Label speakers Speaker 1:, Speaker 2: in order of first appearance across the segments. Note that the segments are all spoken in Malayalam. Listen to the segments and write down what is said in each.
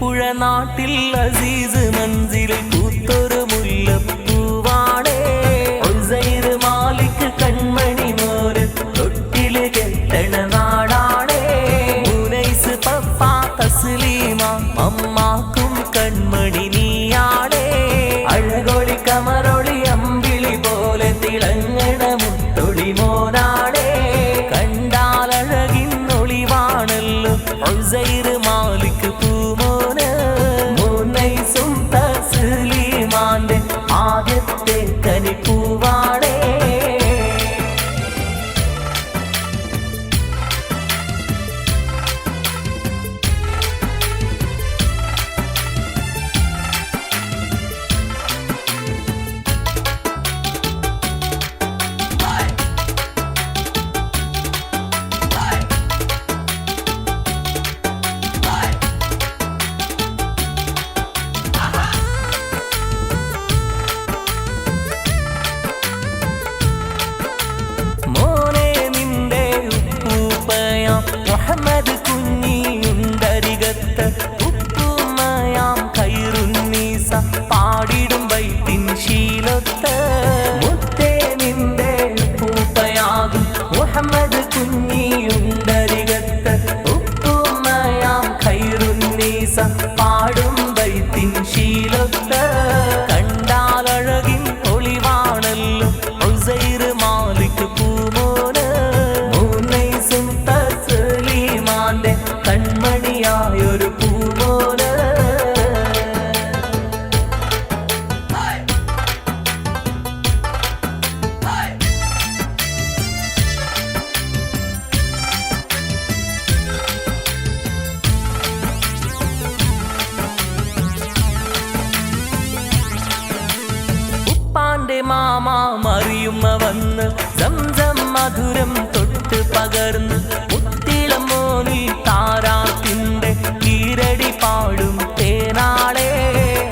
Speaker 1: புழ நாட்டில் அசீஸ் மஞ்சில் கூத்தொரு முல்ல பூவாடே ஒசைரு மாலிக்கு கண்மணி மோரு தொட்டிலு கெத்தன நாடாடே உனைசு பப்பா தசுலீமா அம்மாக்கும் கண்மணி நீயாடே அழகொளி கமரொளி அம்பிளி போல திளங்கட முத்தொளி மோனாடே கண்டால் அழகின் ஒளிவானல்லு மாலிக்கு பாடும் മാമ മറിയുമ്മ വന്ന് സംസം മധുരം തൊട്ട് പകർന്ന് മുത്തിളമോ നീ താരാത്തിന്റെ കീരടി പാടും തേനാളെ.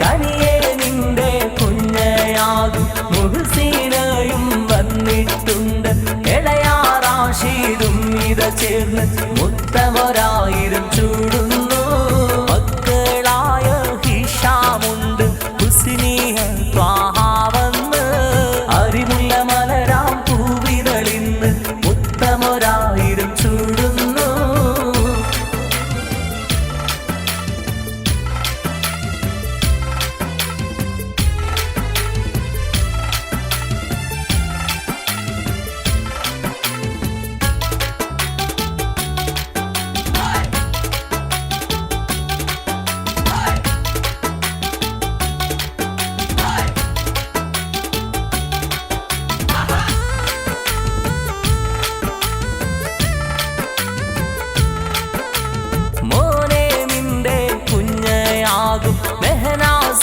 Speaker 1: തനിയെ നിന്റെ കുഞ്ഞയാകും മുഹസീനയും വന്നിട്ടുണ്ട്. ഇളയാറാശീതും ഇത ചേർന്ന്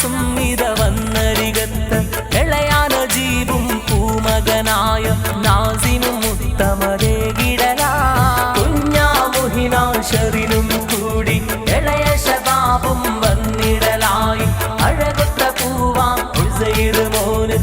Speaker 1: മെഹനാസും ഇത വന്നരികത്ത്. ഇളയാന ജീവും പൂമകനായ നാസിനും ഉത്തമരേ കിടലാ കുഞ്ഞാമുഹിനാശറിനും കൂടി ഇളയ ശബാബും വന്നിടലായി. അഴകൊത്ത പൂവാ ഉസൈർ മോന്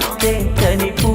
Speaker 1: ముక్తే చనిపో